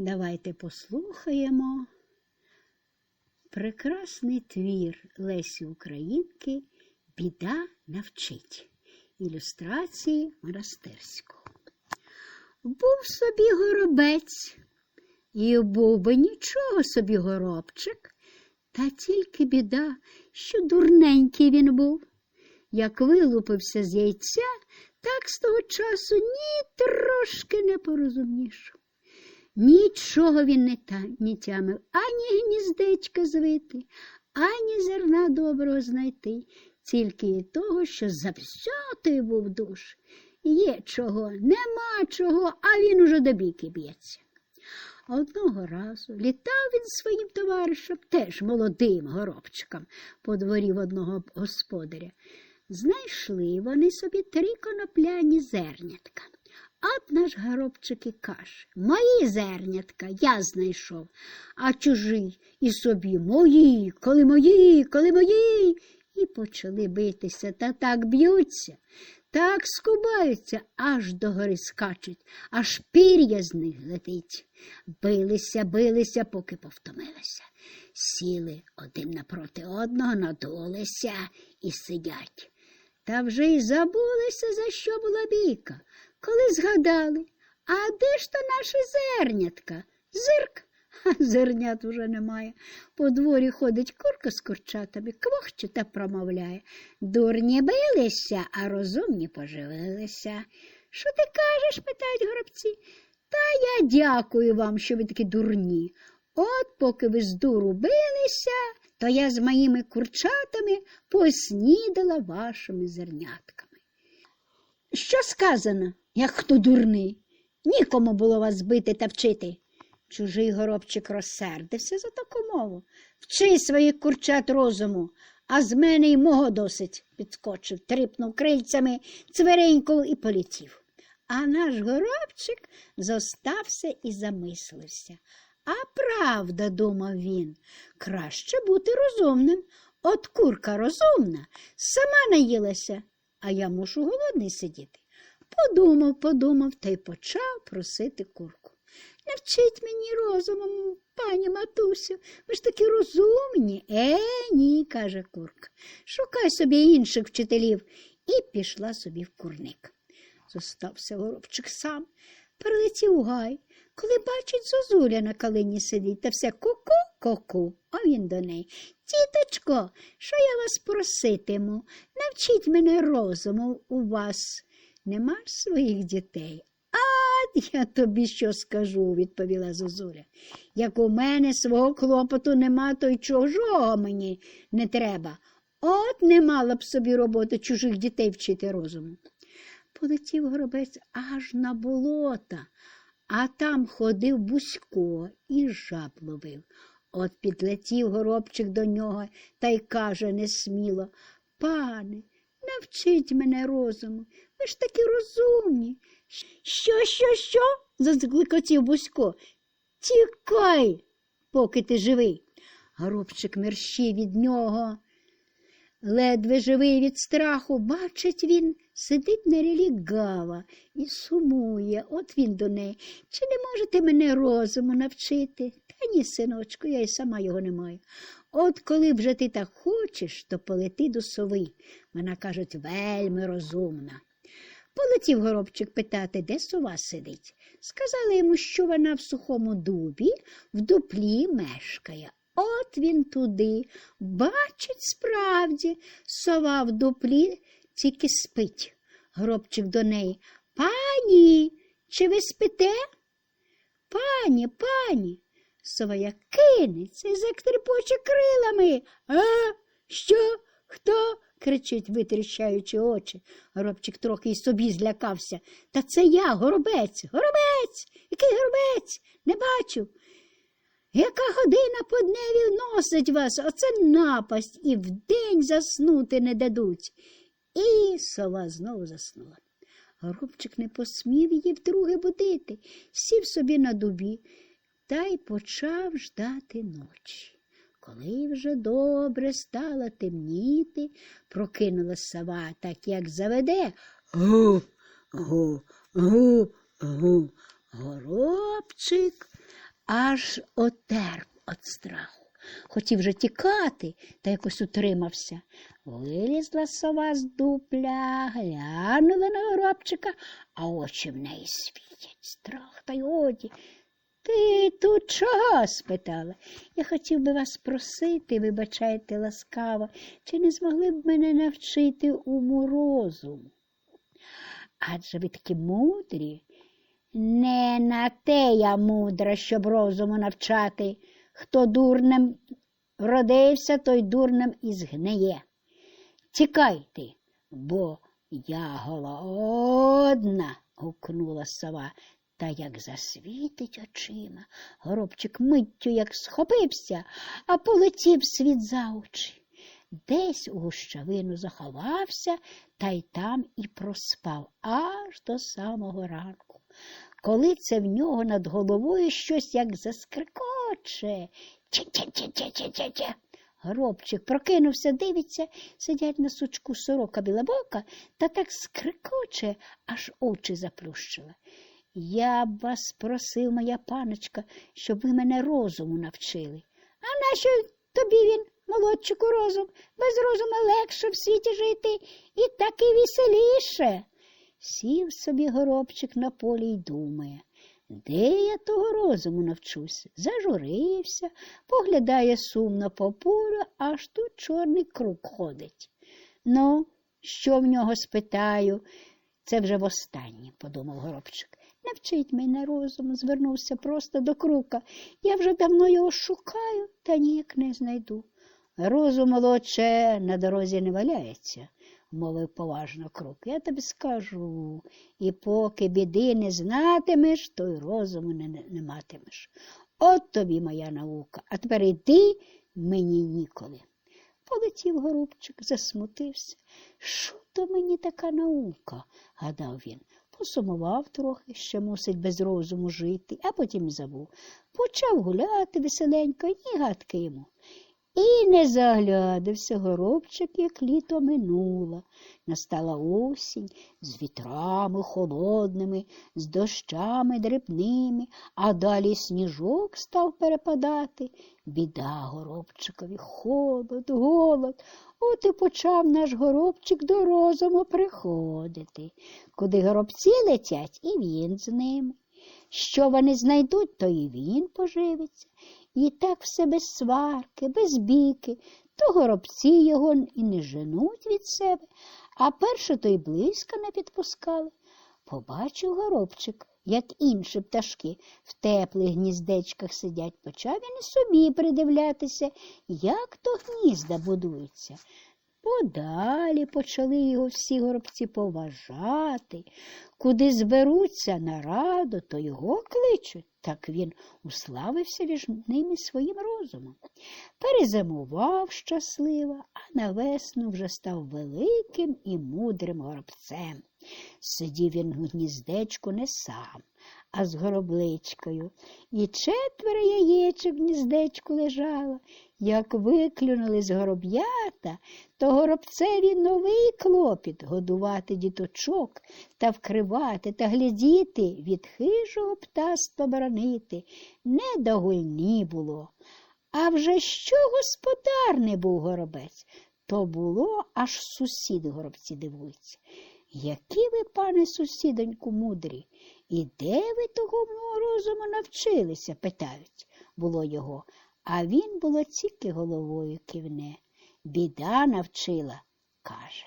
Давайте послухаємо прекрасний твір Лесі Українки Біда навчить. Ілюстрації Монастирського. Був собі горобець, і був би нічого собі горобчик, та тільки біда, що дурненький він був. Як вилупився з яйця, так з того часу ні трошки не порозумнішав. Нічого він не, та, не тямив, ані гніздечка звити, ані зерна доброго знайти, тільки і того, що завзятий був душ. Є чого, нема чого, а він уже до біки б'ється. Одного разу літав він своїм товаришем, теж молодим горобчиком, по дворі одного господаря. Знайшли вони собі три конопляні зернятка. От наш горобчик і каже, мої зернятка я знайшов, а чужий і собі мої, коли мої, коли мої. І почали битися та так б'ються, так скубаються, аж до гори скачуть, аж пір'я з них летить. Билися, билися, поки повтомилися. Сіли один напроти одного, надулися і сидять. Та вже й забулися, за що була бійка, коли згадали. А де ж то наше зернятка? Зирк. А зернят уже немає. По дворі ходить курка з курчатами, квохче та промовляє. Дурні билися, а розумні поживилися. Що ти кажеш? питають горобці. Та я дякую вам, що ви такі дурні. От поки ви з дуру билися, то я з моїми курчатами поснідала вашими зернятками. Що сказано, як хто дурний? Нікому було вас бити та вчити. Чужий горобчик розсердився за таку мову. Вчи своїх курчат розуму, а з мене й мого досить, підскочив, трипнув крильцями, цвереньков і полетів. А наш горобчик зостався і замислився. А правда, думав він, краще бути розумним. От курка розумна, сама наїлася, а я мушу голодний сидіти. Подумав, подумав та й почав просити курку. Навчіть мені розумом, пані матусю, ви ж такі розумні. Е, ні, каже курка. Шукай собі інших вчителів. І пішла собі в курник. Зостався горобчик сам, прилетів у гай, коли бачить зозуля на калині сидить та все ку-ку-ку-ку. А він до неї. Тіточко, що я вас проситиму? Навчіть мене розуму у вас. Нема ж своїх дітей. А я тобі що скажу, відповіла Зозуля. Як у мене свого клопоту нема, то й чужого мені не треба. От не мала б собі роботи чужих дітей вчити розуму. Полетів горобець аж на болота, а там ходив Бусько і жаб ловив. От підлетів горобчик до нього та й каже несміло Пане, навчіть мене розуму, ви ж такі розумні. Що, що, що? закликотів Бусько. Тікай, поки ти живий. Горобчик мерщі від нього. Ледве живий від страху, бачить він, сидить на рілі гава і сумує. От він до неї. Чи не можете мене розуму навчити? Та ні, синочку, я й сама його не маю. От коли вже ти так хочеш, то полети до сови. Вона, кажуть, вельми розумна. Полетів горобчик питати, де сова сидить. Сказали йому, що вона в сухому дубі, в дуплі мешкає. От він туди, бачить справді, сова в дуплі тільки спить. Гробчик до неї. Пані, чи ви спите? Пані, пані. Сова як кинеться і зактрепоче крилами. А, що? Хто? кричить, витріщаючи очі. Горобчик трохи й собі злякався. Та це я, горобець, горобець, який горобець? Не бачу. Яка година по дневі носить вас, оце напасть, і вдень заснути не дадуть. І сова знову заснула. Горобчик не посмів її вдруге будити, сів собі на дубі та й почав ждати ночі. Коли вже добре стало темніти, прокинулась сова, так як заведе. Гу, гу, гу, гу. Горобчик аж отерп від страху. Хотів же тікати, та якось утримався. Вилізла сова з дупля, глянула на горобчика, а очі в неї світять. Страх та й оді. Ти тут чого? спитала. Я хотів би вас просити, вибачайте ласкаво, чи не змогли б мене навчити уму розуму? Адже ви такі мудрі. Не на те я мудра, щоб розуму навчати. Хто дурним родився, той дурним і згниє. Тікайте, бо я голодна, гукнула сова, та як засвітить очима. Горобчик миттю як схопився, а полетів світ за очі. Десь у гущавину заховався та й там і проспав аж до самого ранку. Коли це в нього над головою щось як заскрикоче. Че-че-че-че-че-че. Горобчик прокинувся, дивиться, сидять на сучку сорока білобока та так скрикоче, аж очі заплющила. Я б вас просив, моя паночка, щоб ви мене розуму навчили. А нащо тобі він, молодчику, розум? Без розуму легше в світі жити і так і веселіше. Сів собі горобчик на полі й думає. Де я того розуму навчуся? Зажурився, поглядає сумно по полю, аж тут чорний круг ходить. Ну, що в нього спитаю? Це вже востаннє, подумав горобчик. Навчить мене розуму, звернувся просто до крука. Я вже давно його шукаю, та ніяк не знайду. Розум молодше на дорозі не валяється, мовив поважно крук. Я тобі скажу, і поки біди не знатимеш, то й розуму не, не, матимеш. От тобі моя наука, а тепер іди мені ніколи. Полетів горобчик, засмутився. Що то мені така наука? гадав він. Посумував трохи, ще мусить без розуму жити, а потім забув. Почав гуляти веселенько, ні гадки йому. І не заглядався горобчик, як літо минуло. Настала осінь з вітрами холодними, з дощами дрібними, а далі сніжок став перепадати. Біда горобчикові, холод, голод. От і почав наш горобчик до розуму приходити. Куди горобці летять, і він з ними. Що вони знайдуть, то і він поживиться. І так все без сварки, без біки, то горобці його і не женуть від себе, а перше то й близько не підпускали. Побачив горобчик, як інші пташки в теплих гніздечках сидять, почав він і собі придивлятися, як то гнізда будуються. Подалі почали його всі горобці поважати. Куди зберуться на раду, то його кличуть. Так він уславився між ними своїм розумом. Перезимував щасливо, а на весну вже став великим і мудрим горобцем. Сидів він у гніздечку не сам, а з горобличкою, і четверо яєчок в гніздечку лежало. Як виклюнули з гороб'ята, то горобцеві новий клопіт годувати діточок та вкривати та глядіти, від хижого птаства боронити. Не до гульні було. А вже що господарний був горобець, то було, аж сусід горобці дивуються. Які ви, пане сусідоньку, мудрі, і де ви того розуму навчилися? питають, було його. А він було тільки головою кивне. Біда навчила, каже.